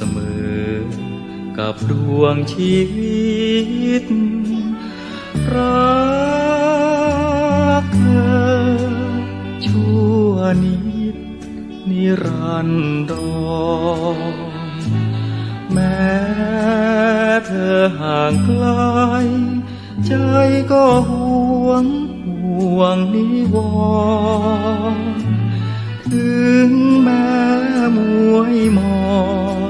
สมอ กับดวงชีวิต รักเธอ ชั่วนิดนิรันดรแม้เธอห่างไกล ใจก็ห่วงห่วงนิวรถึงแม้มวยมอน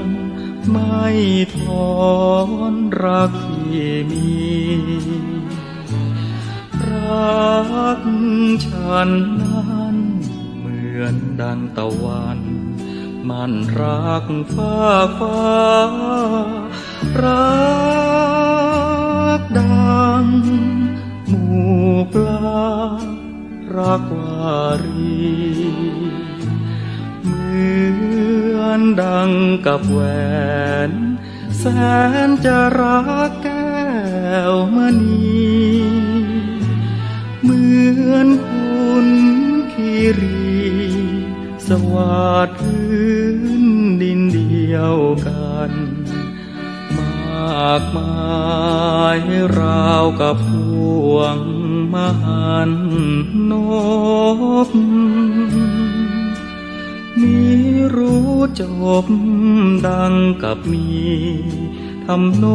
ไม่ทอนรักที่มี รักฉันนั้นเหมือนดังตะวัน มันรักฟ้าฟ้า รักดังหมู่ปลารักวารี อนดังกับแหวน แสนจะรักแก้วมณีเหมือนคุณคีรี สวัสดพื้นดินเดียวกัน มากมายราวกับพวงมหันนบ มีรู้จบดังกับมีทำน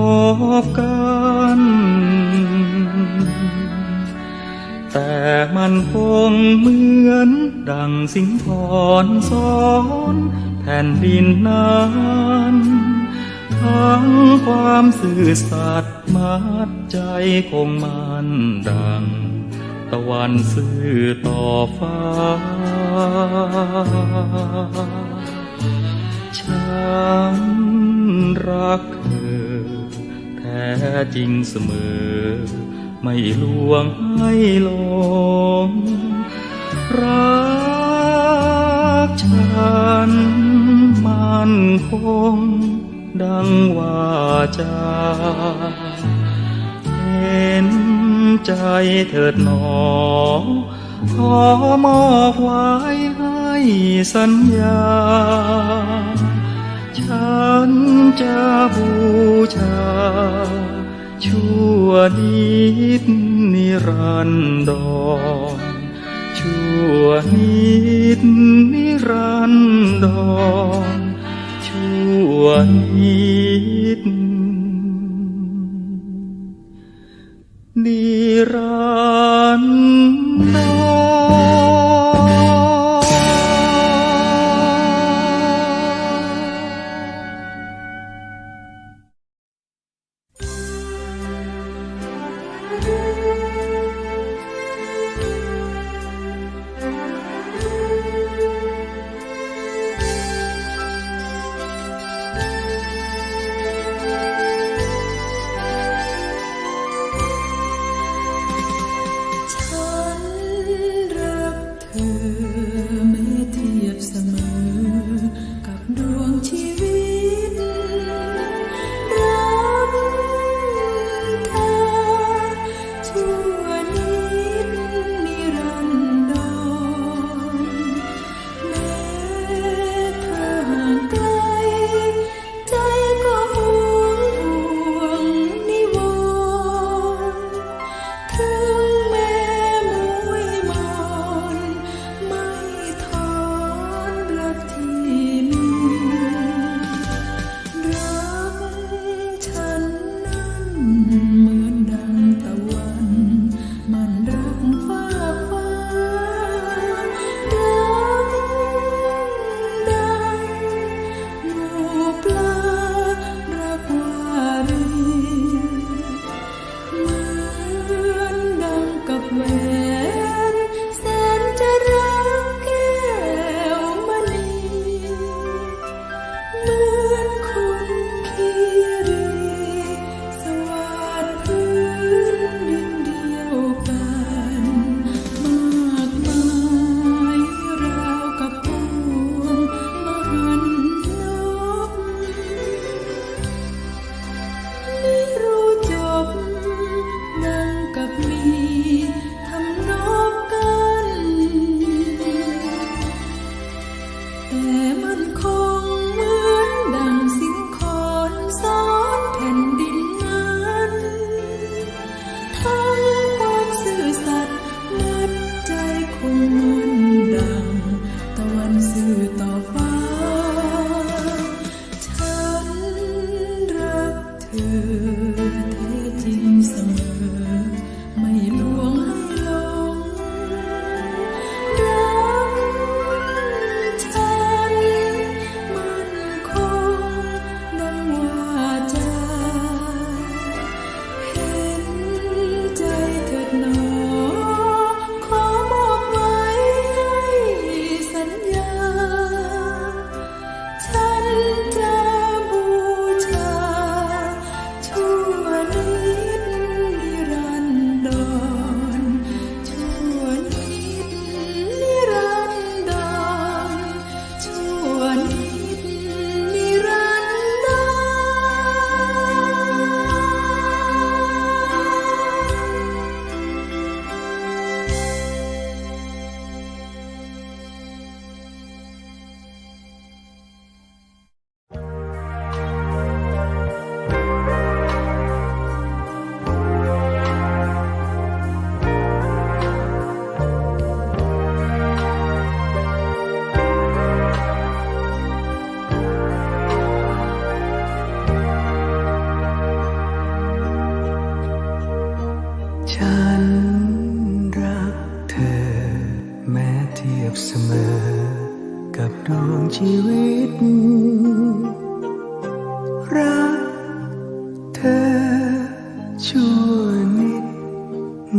บกันแต่มันคงเหมือนดังสิงพรสอนแผ่นดินนั้นทั้งความสื่อสัตย์มัดใจคงมันดัง ตะวันสื่อต่อฟ้า ฉันรักเธอ แท้จริงเสมอ ไม่ลวงให้หลงรักฉันมันคง ดังว่าจาเห็นใจเถิดหนอ ขอมอบไว้ให้สัญญา ฉันจะบูชา ชั่วนิดนิรันดรชั่วนิดนิรันดรชั่วนิดนิรันดร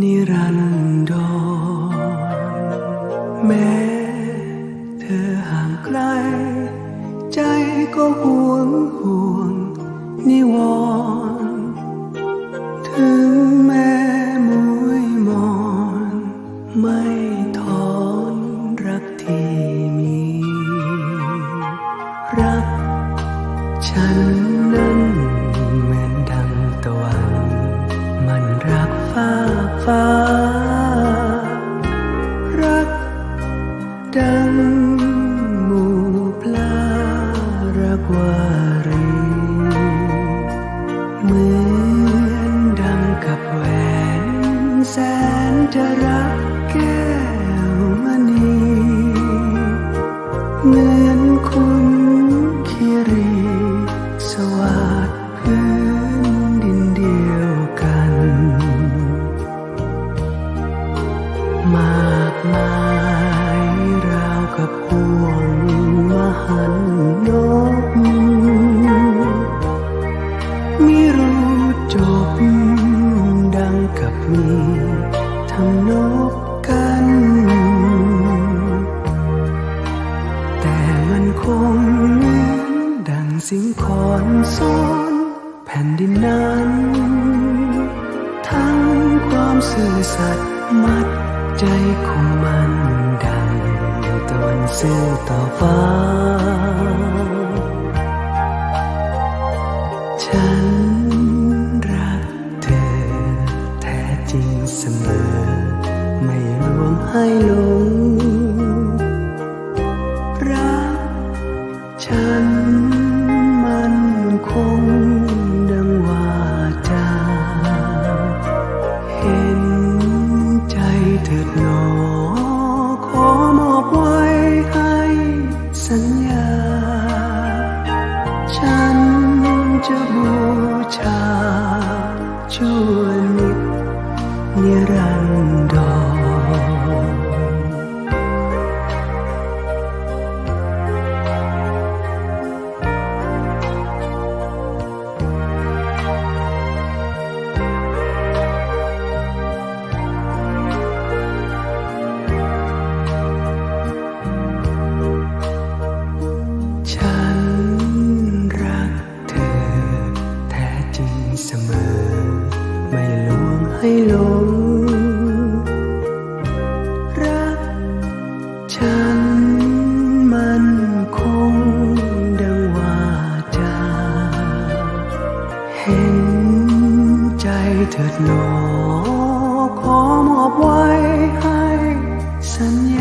นิรันดรแม้เธอห่างไกล ใจก็ห่วงห่วงนิวรื่อสัตย์มัดใจของมันดังตะวันซื่อต่อฟ้า ฉันรักเธอ แท้จริงเสมอ ไม่ลวงให้ลงรักฉัน บูชาชั่วนิดนิรัน 缠绵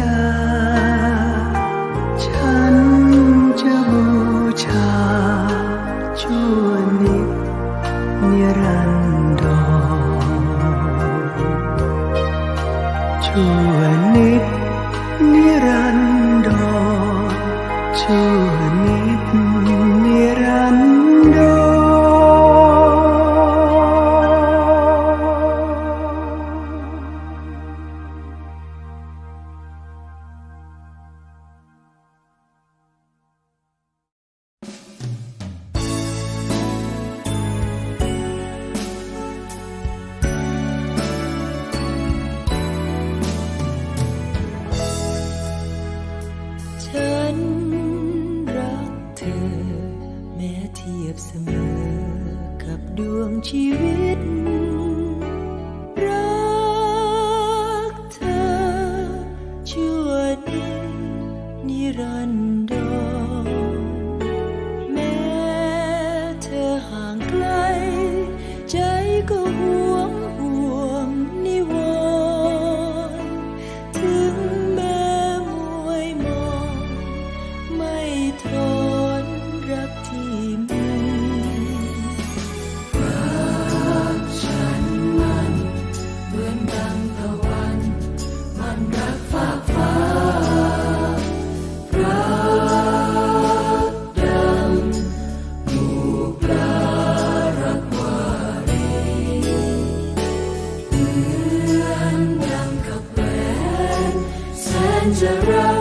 เสมอกับดวงชีวิต dangerous.